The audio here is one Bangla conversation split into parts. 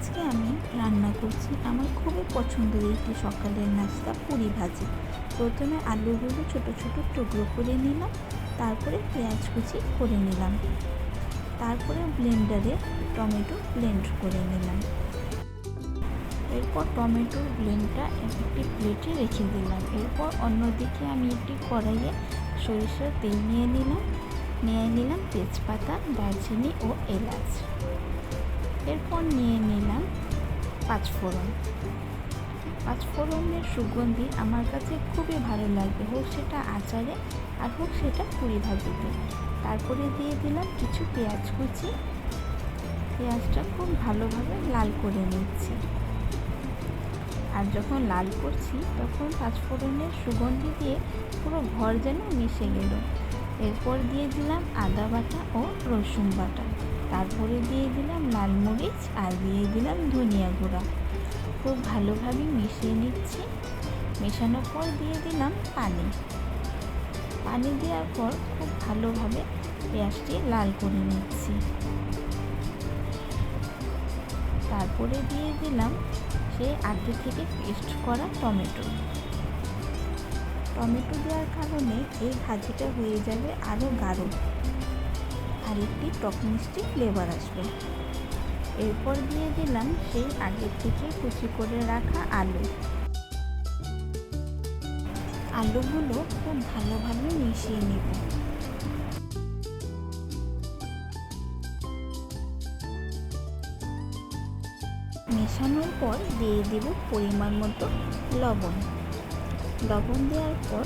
আজকে আমি রান্না করছি আমার খুবই পছন্দের একটি সকালের নাস্তা পুরি ভাজি। প্রথমে আলুগুলো ছোট ছোট টুকরো করে নিলাম, তারপরে পেঁয়াজ কুচি করে নিলাম। তারপরে ব্লেন্ডারে টমেটো ব্লেন্ড করে নিলাম। এরপর টমেটোর ব্লেন্ডটা একটি প্লেটে রেখে দিলাম। এরপর অন্যদিকে আমি একটি কড়াইয়ে সরিষার তেল নিয়ে নিলাম। নিয়ে নিলাম তেজপাতা, দারচিনি ও এলাচ। এরপর নিয়ে নিলাম পাঁচফোড়ন পাঁচফোড়নের সুগন্ধি আমার কাছে খুবই ভালো লাগে হোক সেটা আচারে আর হোক সেটা পুরি ভাজিতে। তারপরে দিয়ে দিলাম কিছু পেঁয়াজ কুচি। পেঁয়াজটা খুব ভালোভাবে লাল করে নিচ্ছি। আর যখন লাল করছি, তখন পাঁচফোড়নের সুগন্ধি দিয়ে পুরো ঘর যেন মিশে গেল। এরপর দিয়ে দিলাম আদা বাটা ও রসুন বাটা। তারপরে দিয়ে দিলাম লাল মরিচ আর দিয়ে দিলাম ধনিয়া গুঁড়া। খুব ভালোভাবে মিশিয়ে নিচ্ছি। মেশানোর পর দিয়ে দিলাম পানি। পানি দেওয়ার পর খুব ভালোভাবে পেঁয়াজটি লাল করে নিচ্ছি। তারপরে দিয়ে দিলাম সেই আগে থেকে পেস্ট করা টমেটো। টমেটো দেওয়ার কারণে এই ভাজিটা হয়ে যাবে আরও গাঢ়। আর একটি টক মিষ্টি ফ্লেভার আসবে। এরপর দিয়ে দিলাম সেই আগে থেকে কুচি করে রাখা আলু। আলুগুলো খুব ভালোভাবে মিশিয়ে নেব। মেশানোর পর দিয়ে দেব পরিমাণ মতো লবণ। লবণ দেওয়ার পর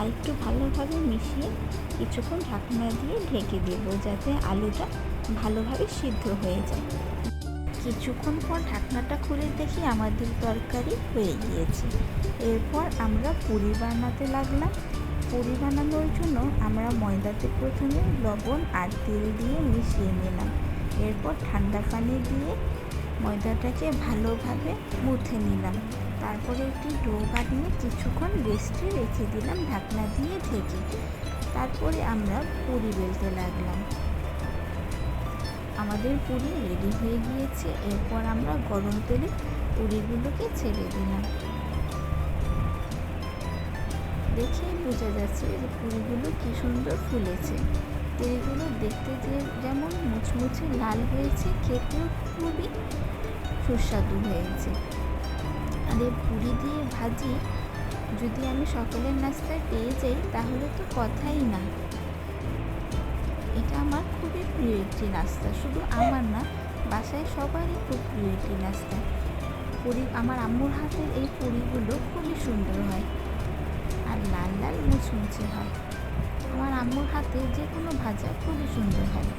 আরেকটু ভালোভাবে মিশিয়ে কিছুক্ষণ ঢাকনা দিয়ে ঢেকে দেব যাতে আলুটা ভালোভাবে সিদ্ধ হয়ে যায়। কিছুক্ষণ পর ঢাকনাটা খুলে দেখি আমাদের তরকারি হয়ে গিয়েছে। এরপর আমরা পুরি বানাতে লাগলাম। পুরি বানানোর জন্য আমরা ময়দাতে প্রথমে লবণ আর তেল দিয়ে মিশিয়ে নিলাম। এরপর ঠান্ডা পানি দিয়ে ময়দাটাকে ভালোভাবে মুথে নিলাম। তারপরে একটি ডো বানিয়ে কিছুক্ষণ রেস্টে রেখে দিলাম ঢাকনা দিয়ে ঢেকে। তারপরে আমরা পুরি বেলতে লাগলাম। আমাদের পুরি রেডি হয়ে গিয়েছে। এরপর আমরা গরম তেলে পুরিগুলোকে ছেড়ে দিলাম। দেখেই বোঝা যাচ্ছে যে পুরিগুলো কি সুন্দর ফুলেছে। তেলগুলো দেখতে যে যেমন মুচমুচে লাল হয়েছে, খেতেও খুবই সুস্বাদু হয়েছে। আর এই পুরি দিয়ে ভাজি, যদি আমি সকালের নাস্তায় পেয়ে যাই, তাহলে তো কথাই না। এটা আমার খুবই প্রিয় একটি নাস্তা, শুধু আমার না, বাসায় সবারই খুব প্রিয় একটি নাস্তা। পুরি, আমার আম্মুর হাতের এই পুরিগুলো খুবই সুন্দর হয়, আর লাল লাল মুচমুচে হয়। আমার আম্মুর হাতে যে কোনো ভাজা খুবই সুন্দর হয়।